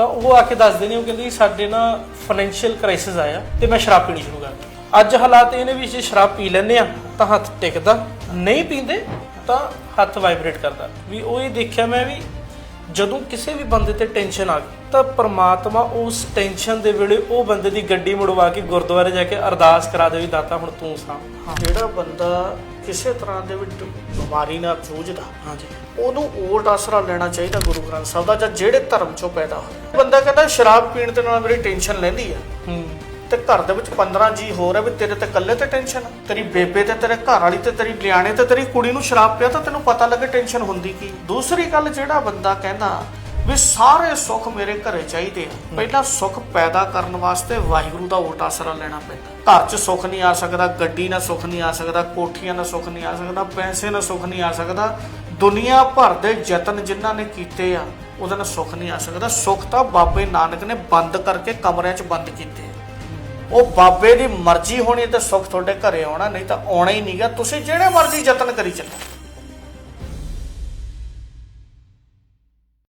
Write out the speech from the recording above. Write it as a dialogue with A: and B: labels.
A: ਤਾਂ ਉਹ ਆ ਕੇ ਦੱਸਦੇ ਨੇ ਉਹ ਕਹਿੰਦੇ ਸਾਡੇ ਨਾ ਫਾਈਨੈਂਸ਼ੀਅਲ ਕ੍ਰਾਈਸਿਸ ਆਇਆ ਤੇ ਮੈਂ ਸ਼ਰਾਬ ਪੀਣੀ ਸ਼ੁਰੂ ਕਰ ਦਿੱਤੀ ਅੱਜ ਹਾਲਾਤ ਇਹ ਨੇ ਵੀ ਜੇ ਸ਼ਰਾਬ ਪੀ ਲੈਂਦੇ ਆ ਤਾਂ ਹੱਥ ਟਿਕਦਾ, ਨਹੀਂ ਪੀਂਦੇ ਤਾਂ ਹੱਥ ਵਾਈਬ੍ਰੇਟ ਕਰਦਾ। ਵੀ ਉਹ ਇਹ ਦੇਖਿਆ ਮੈਂ ਵੀ ਜਦੋਂ ਕਿਸੇ ਵੀ ਬੰਦੇ ਤੇ ਟੈਨਸ਼ਨ ਆ ਗਈ ਤਾਂ ਪ੍ਰਮਾਤਮਾ ਉਸ ਟੈਨਸ਼ਨ ਦੇ ਵੇਲੇ ਉਹ ਬੰਦੇ ਦੀ ਗੱਡੀ ਮੁੜਵਾ ਕੇ ਗੁਰਦੁਆਰੇ ਜਾ ਕੇ ਅਰਦਾਸ ਕਰਾ ਦੇ ਵੀ ਦਾਤਾ ਹੁਣ ਤੂੰ ਸਾਂ।
B: ਜਿਹੜਾ ਬੰਦਾ ਕਿਸੇ ਤਰ੍ਹਾਂ ਦੇ ਵਿੱਚ ਬਿਮਾਰੀ ਨਾਲ ਜੂਝਦਾ
A: ਹਾਂਜੀ।
B: ਉਹਨੂੰ ਓਟ ਆਸਰਾ ਲੈਣਾ ਚਾਹੀਦਾ ਗੁਰੂ ਗ੍ਰੰਥ ਸਾਹਿਬ ਦਾ ਜਾਂ ਜਿਹੜੇ ਧਰਮ ਚੋਂ ਪੈਦਾ ਹੋਇਆ ਬੰਦਾ ਕਹਿੰਦਾ ਸ਼ਰਾਬ ਪੀਣ ਦੇ ਨਾਲ ਮੇਰੀ ਟੈਨਸ਼ਨ ਲੈਂਦੀ ਆ।
A: ਹੂੰ।
B: ਤੇ ਘਰ ਦੇ ਵਿੱਚ 15 ਜੀ ਹੋਰ ਹੈ ਵੀ ਤੇਰੇ ਤੇ ਇਕੱਲੇ ਤੇ ਟੈਨਸ਼ਨ ਤੇਰੀ ਬੇਬੇ ਤੇ ਤੇਰੇ ਘਰ ਵਾਲੀ ਤੇ ਤੇਰੀ ਲਿਆਣੇ ਤੇ ਤੇਰੀ ਕੁੜੀ ਨੂੰ ਸ਼ਰਾਬ ਪਿਆ ਤਾਂ ਤੈਨੂੰ ਪਤਾ ਲੱਗੇ ਟੈਨਸ਼ਨ ਹੁੰਦੀ ਕੀ। ਦੂਸਰੀ ਗੱਲ ਜਿਹੜਾ ਬੰਦਾ ਕਹਿੰਦਾ ਵੀ ਸਾਰੇ ਸੁੱਖ ਮੇਰੇ ਘਰੇ ਚਾਹੀਦੇ ਆ। ਪਹਿਲਾਂ ਸੁੱਖ ਪੈਦਾ ਕਰਨ ਵਾਸਤੇ ਵਾਹਿਗੁਰੂ ਦਾ ਓਟ ਆਸਰਾ ਲੈਣਾ ਪੈਂਦਾ। ਘਰ 'ਚ ਸੁੱਖ ਨਹੀਂ ਆ ਸਕਦਾ ਗੱਡੀ ਨਾਲ ਸੁੱਖ ਨਹੀਂ ਆ ਸਕਦਾ ਕੋਠੀਆਂ ਨਾਲ ਸੁੱਖ ਨਹੀਂ ਆ ਸਕਦਾ ਪੈਸੇ ਨਾਲ ਸੁੱਖ ਨਹੀਂ ਆ ਸਕਦਾ। ਦੁਨੀਆ ਭਰ ਦੇ ਯਤਨ ਜਿਨ੍ਹਾਂ ਨੇ ਕੀਤੇ ਆ ਉਹਦੇ ਨਾਲ ਸੁੱਖ ਨਹੀਂ ਆ ਸਕਦਾ। ਸੁੱਖ ਤਾਂ ਬਾਬੇ ਨਾਨਕ ਨੇ ਬੰਦ ਕਰਕੇ ਕਮਰਿਆਂ 'ਚ ਬੰਦ ਕੀਤੇ। ਉਹ ਬਾਬੇ ਦੀ ਮਰਜ਼ੀ ਹੋਣੀ ਤੇ ਸੁੱਖ ਤੁਹਾਡੇ ਘਰੇ ਆਉਣਾ, ਨਹੀਂ ਤਾਂ ਆਉਣਾ ਹੀ ਨਹੀਂਗਾ ਤੁਸੀਂ ਜਿਹੜੇ ਮਰਜ਼ੀ ਯਤਨ ਕਰੀ ਚੱਲੋ।